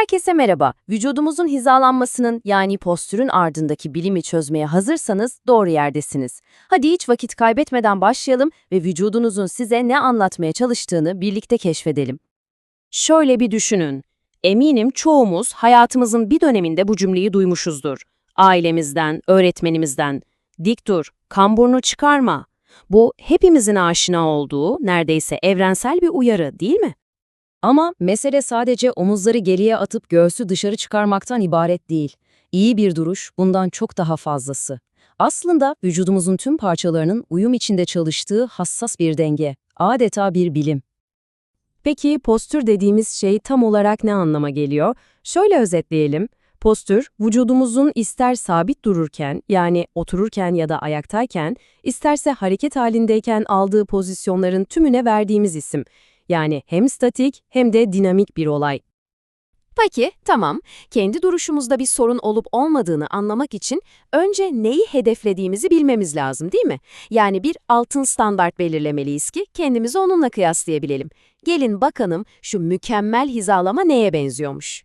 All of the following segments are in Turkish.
Herkese merhaba. Vücudumuzun hizalanmasının yani postürün ardındaki bilimi çözmeye hazırsanız doğru yerdesiniz. Hadi hiç vakit kaybetmeden başlayalım ve vücudunuzun size ne anlatmaya çalıştığını birlikte keşfedelim. Şöyle bir düşünün. Eminim çoğumuz hayatımızın bir döneminde bu cümleyi duymuşuzdur. Ailemizden, öğretmenimizden. Dik dur, kamburunu çıkarma. Bu hepimizin aşina olduğu neredeyse evrensel bir uyarı değil mi? Ama mesele sadece omuzları geriye atıp göğsü dışarı çıkarmaktan ibaret değil. İyi bir duruş bundan çok daha fazlası. Aslında vücudumuzun tüm parçalarının uyum içinde çalıştığı hassas bir denge, adeta bir bilim. Peki postür dediğimiz şey tam olarak ne anlama geliyor? Şöyle özetleyelim. Postür, vücudumuzun ister sabit dururken yani otururken ya da ayaktayken, isterse hareket halindeyken aldığı pozisyonların tümüne verdiğimiz isim. Yani hem statik hem de dinamik bir olay. Peki, tamam. Kendi duruşumuzda bir sorun olup olmadığını anlamak için önce neyi hedeflediğimizi bilmemiz lazım değil mi? Yani bir altın standart belirlemeliyiz ki kendimizi onunla kıyaslayabilelim. Gelin bakalım şu mükemmel hizalama neye benziyormuş?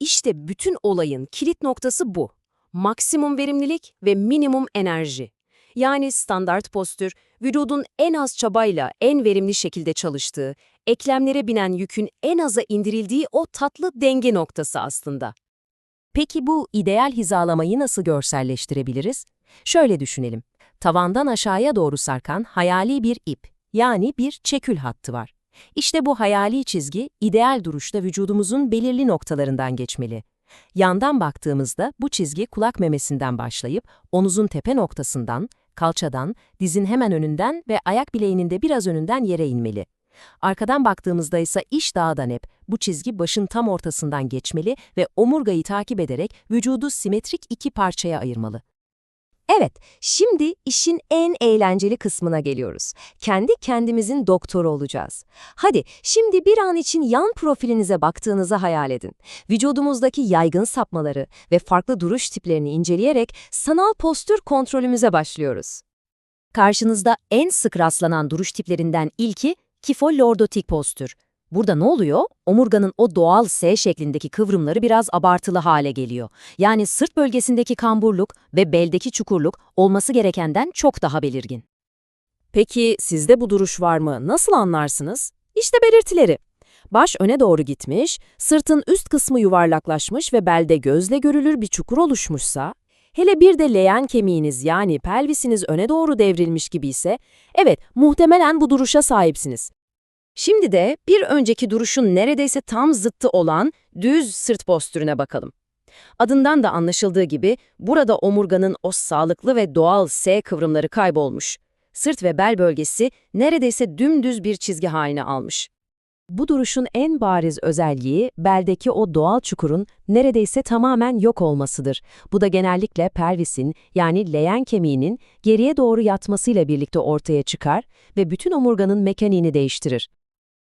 İşte bütün olayın kilit noktası bu. Maksimum verimlilik ve minimum enerji. Yani standart postür, vücudun en az çabayla en verimli şekilde çalıştığı, eklemlere binen yükün en aza indirildiği o tatlı denge noktası aslında. Peki bu ideal hizalamayı nasıl görselleştirebiliriz? Şöyle düşünelim. Tavandan aşağıya doğru sarkan hayali bir ip, yani bir çekül hattı var. İşte bu hayali çizgi ideal duruşta vücudumuzun belirli noktalarından geçmeli. Yandan baktığımızda bu çizgi kulak memesinden başlayıp omuzun tepe noktasından, kalçadan, dizin hemen önünden ve ayak bileğinin de biraz önünden yere inmeli. Arkadan baktığımızda ise iş dağdan hep bu çizgi başın tam ortasından geçmeli ve omurgayı takip ederek vücudu simetrik iki parçaya ayırmalı. Evet, şimdi işin en eğlenceli kısmına geliyoruz. Kendi kendimizin doktoru olacağız. Hadi şimdi bir an için yan profilinize baktığınızı hayal edin. Vücudumuzdaki yaygın sapmaları ve farklı duruş tiplerini inceleyerek sanal postür kontrolümüze başlıyoruz. Karşınızda en sık rastlanan duruş tiplerinden ilki kifo-lordotik postür. Burada ne oluyor? Omurganın o doğal S şeklindeki kıvrımları biraz abartılı hale geliyor. Yani sırt bölgesindeki kamburluk ve beldeki çukurluk olması gerekenden çok daha belirgin. Peki sizde bu duruş var mı? Nasıl anlarsınız? İşte belirtileri. Baş öne doğru gitmiş, sırtın üst kısmı yuvarlaklaşmış ve belde gözle görülür bir çukur oluşmuşsa, hele bir de leğen kemiğiniz yani pelvisiniz öne doğru devrilmiş gibi ise, evet muhtemelen bu duruşa sahipsiniz. Şimdi de bir önceki duruşun neredeyse tam zıttı olan düz sırt postürüne bakalım. Adından da anlaşıldığı gibi burada omurganın o sağlıklı ve doğal S kıvrımları kaybolmuş. Sırt ve bel bölgesi neredeyse dümdüz bir çizgi haline almış. Bu duruşun en bariz özelliği beldeki o doğal çukurun neredeyse tamamen yok olmasıdır. Bu da genellikle pelvisin yani leğen kemiğinin geriye doğru yatmasıyla birlikte ortaya çıkar ve bütün omurganın mekaniğini değiştirir.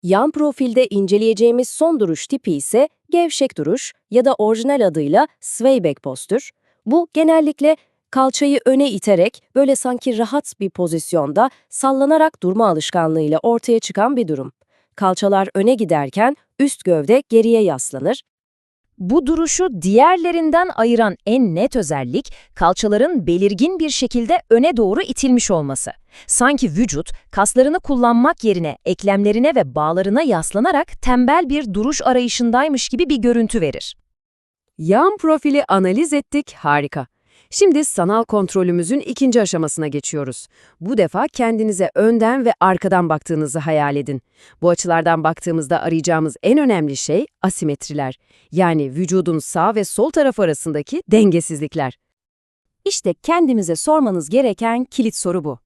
Yan profilde inceleyeceğimiz son duruş tipi ise gevşek duruş ya da orijinal adıyla sway back postür. Bu genellikle kalçayı öne iterek böyle sanki rahat bir pozisyonda sallanarak durma alışkanlığıyla ortaya çıkan bir durum. Kalçalar öne giderken üst gövde geriye yaslanır. Bu duruşu diğerlerinden ayıran en net özellik kalçaların belirgin bir şekilde öne doğru itilmiş olması. Sanki vücut kaslarını kullanmak yerine eklemlerine ve bağlarına yaslanarak tembel bir duruş arayışındaymış gibi bir görüntü verir. Yan profili analiz ettik, harika. Şimdi sanal kontrolümüzün ikinci aşamasına geçiyoruz. Bu defa kendinize önden ve arkadan baktığınızı hayal edin. Bu açılardan baktığımızda arayacağımız en önemli şey asimetriler. Yani vücudun sağ ve sol tarafı arasındaki dengesizlikler. İşte kendimize sormanız gereken kilit soru bu.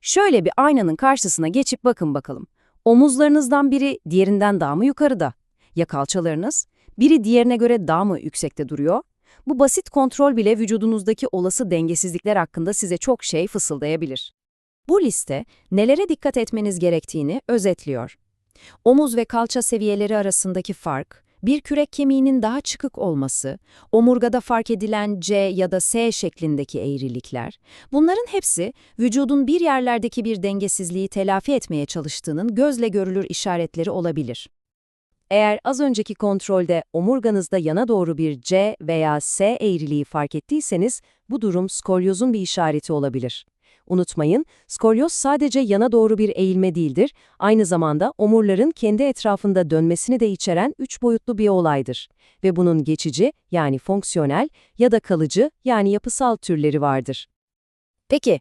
Şöyle bir aynanın karşısına geçip bakın bakalım. Omuzlarınızdan biri diğerinden daha mı yukarıda? Ya kalçalarınız? Biri diğerine göre daha mı yüksekte duruyor? Bu basit kontrol bile vücudunuzdaki olası dengesizlikler hakkında size çok şey fısıldayabilir. Bu liste nelere dikkat etmeniz gerektiğini özetliyor. Omuz ve kalça seviyeleri arasındaki fark, bir kürek kemiğinin daha çıkık olması, omurgada fark edilen C ya da S şeklindeki eğrilikler, bunların hepsi vücudun bir yerlerdeki bir dengesizliği telafi etmeye çalıştığının gözle görülür işaretleri olabilir. Eğer az önceki kontrolde omurganızda yana doğru bir C veya S eğriliği fark ettiyseniz, bu durum skolyozun bir işareti olabilir. Unutmayın, skolyoz sadece yana doğru bir eğilme değildir, aynı zamanda omurların kendi etrafında dönmesini de içeren üç boyutlu bir olaydır. Ve bunun geçici, yani fonksiyonel ya da kalıcı, yani yapısal türleri vardır. Peki,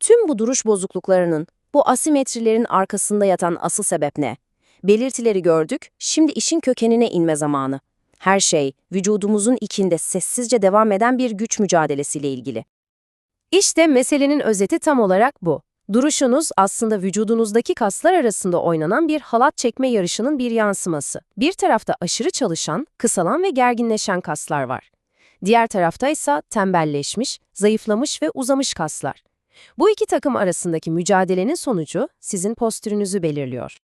tüm bu duruş bozukluklarının, bu asimetrilerin arkasında yatan asıl sebep ne? Belirtileri gördük, şimdi işin kökenine inme zamanı. Her şey, vücudumuzun içinde sessizce devam eden bir güç mücadelesiyle ilgili. İşte meselenin özeti tam olarak bu. Duruşunuz aslında vücudunuzdaki kaslar arasında oynanan bir halat çekme yarışının bir yansıması. Bir tarafta aşırı çalışan, kısalan ve gerginleşen kaslar var. Diğer tarafta ise tembelleşmiş, zayıflamış ve uzamış kaslar. Bu iki takım arasındaki mücadelenin sonucu sizin postürünüzü belirliyor.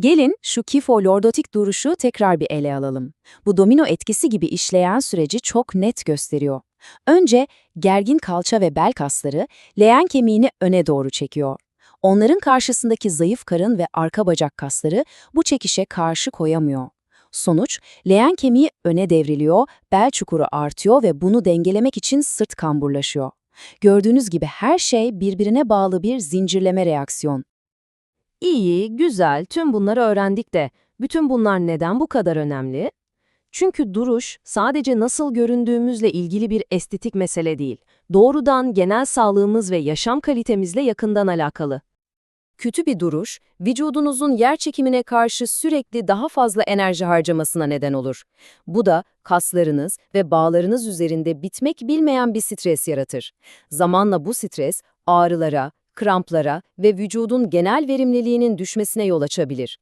Gelin şu kifo-lordotik duruşu tekrar bir ele alalım. Bu domino etkisi gibi işleyen süreci çok net gösteriyor. Önce gergin kalça ve bel kasları leğen kemiğini öne doğru çekiyor. Onların karşısındaki zayıf karın ve arka bacak kasları bu çekişe karşı koyamıyor. Sonuç, leğen kemiği öne devriliyor, bel çukuru artıyor ve bunu dengelemek için sırt kamburlaşıyor. Gördüğünüz gibi her şey birbirine bağlı bir zincirleme reaksiyon. İyi, güzel, tüm bunları öğrendik de bütün bunlar neden bu kadar önemli? Çünkü duruş sadece nasıl göründüğümüzle ilgili bir estetik mesele değil. Doğrudan genel sağlığımız ve yaşam kalitemizle yakından alakalı. Kötü bir duruş, vücudunuzun yer çekimine karşı sürekli daha fazla enerji harcamasına neden olur. Bu da kaslarınız ve bağlarınız üzerinde bitmek bilmeyen bir stres yaratır. Zamanla bu stres ağrılara, kramplara ve vücudun genel verimliliğinin düşmesine yol açabilir.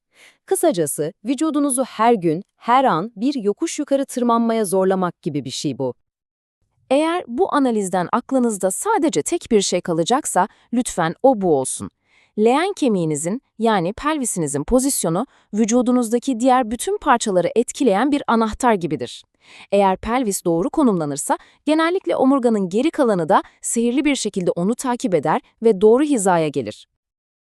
Kısacası vücudunuzu her gün, her an bir yokuş yukarı tırmanmaya zorlamak gibi bir şey bu. Eğer bu analizden aklınızda sadece tek bir şey kalacaksa lütfen o bu olsun. Leğen kemiğinizin yani pelvisinizin pozisyonu vücudunuzdaki diğer bütün parçaları etkileyen bir anahtar gibidir. Eğer pelvis doğru konumlanırsa genellikle omurganın geri kalanı da sihirli bir şekilde onu takip eder ve doğru hizaya gelir.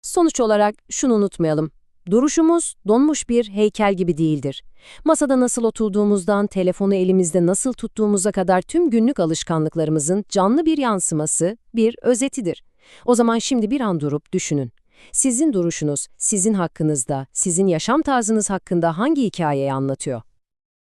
Sonuç olarak şunu unutmayalım. Duruşumuz donmuş bir heykel gibi değildir. Masada nasıl oturduğumuzdan telefonu elimizde nasıl tuttuğumuza kadar tüm günlük alışkanlıklarımızın canlı bir yansıması, bir özetidir. O zaman şimdi bir an durup düşünün. Sizin duruşunuz, sizin hakkınızda, sizin yaşam tarzınız hakkında hangi hikayeyi anlatıyor?